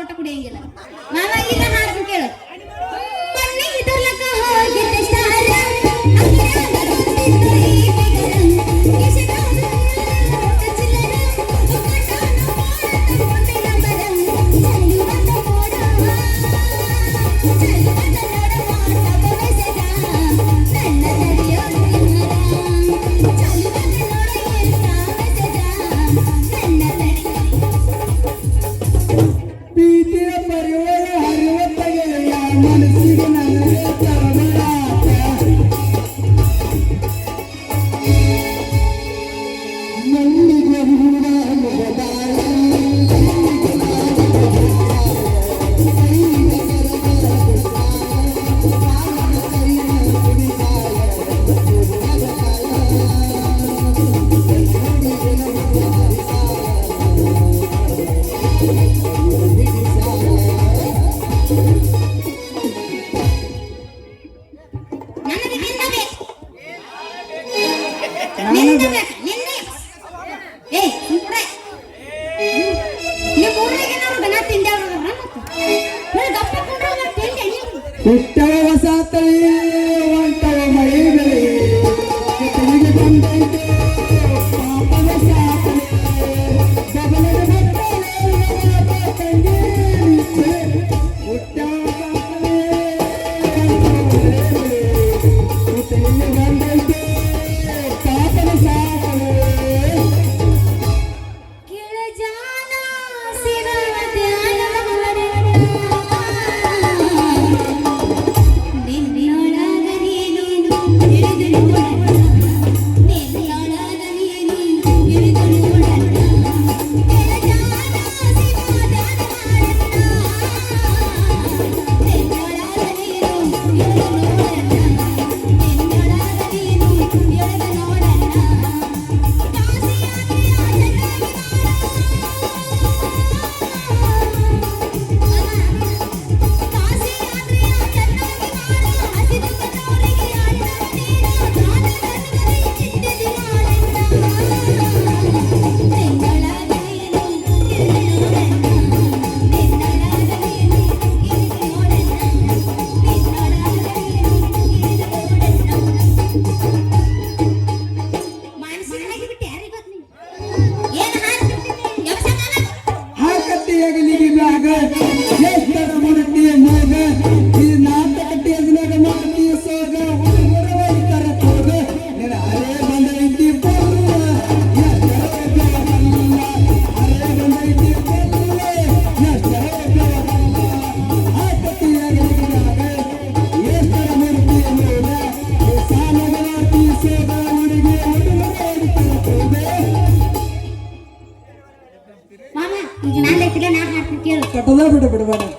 ಒಟ್ಟ ಕುಡಿಯಂಗಿಲ್ಲ. ನಾನು ಇನ್ನ ಹಾಡ್ತೀನಿ ಕೇಳು. ಹುಟ್ಟ ಹೊಸ ಜಿಲ್ಲೆಯಲ್ಲಿ ನೀಡಿಲ್ಲ ಕಡಲ ಬಿಡು ಬಿಡುವನೆ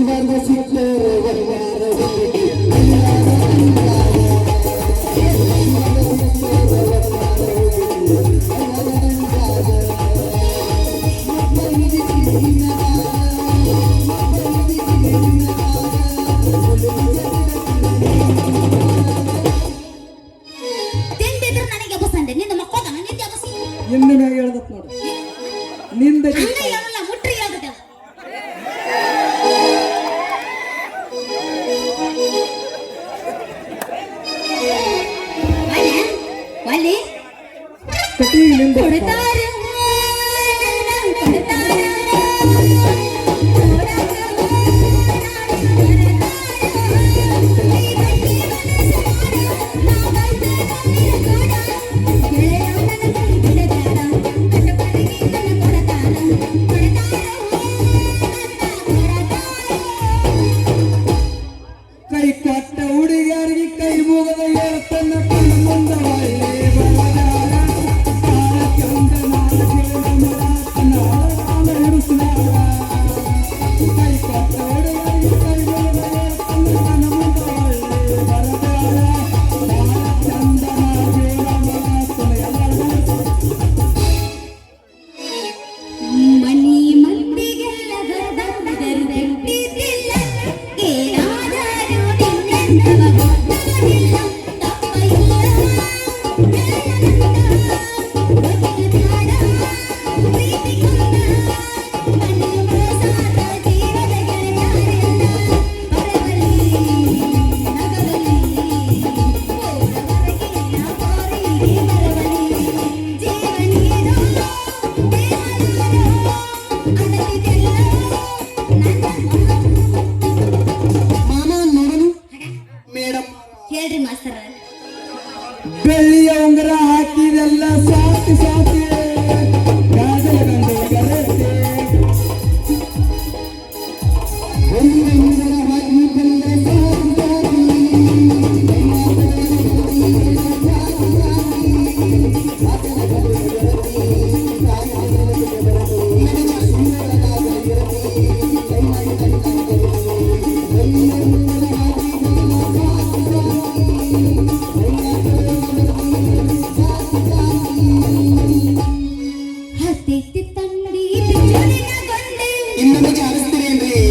சின்ன சின்ன ನಿಂದ ಕೊಡ್ತಾರ. Billy.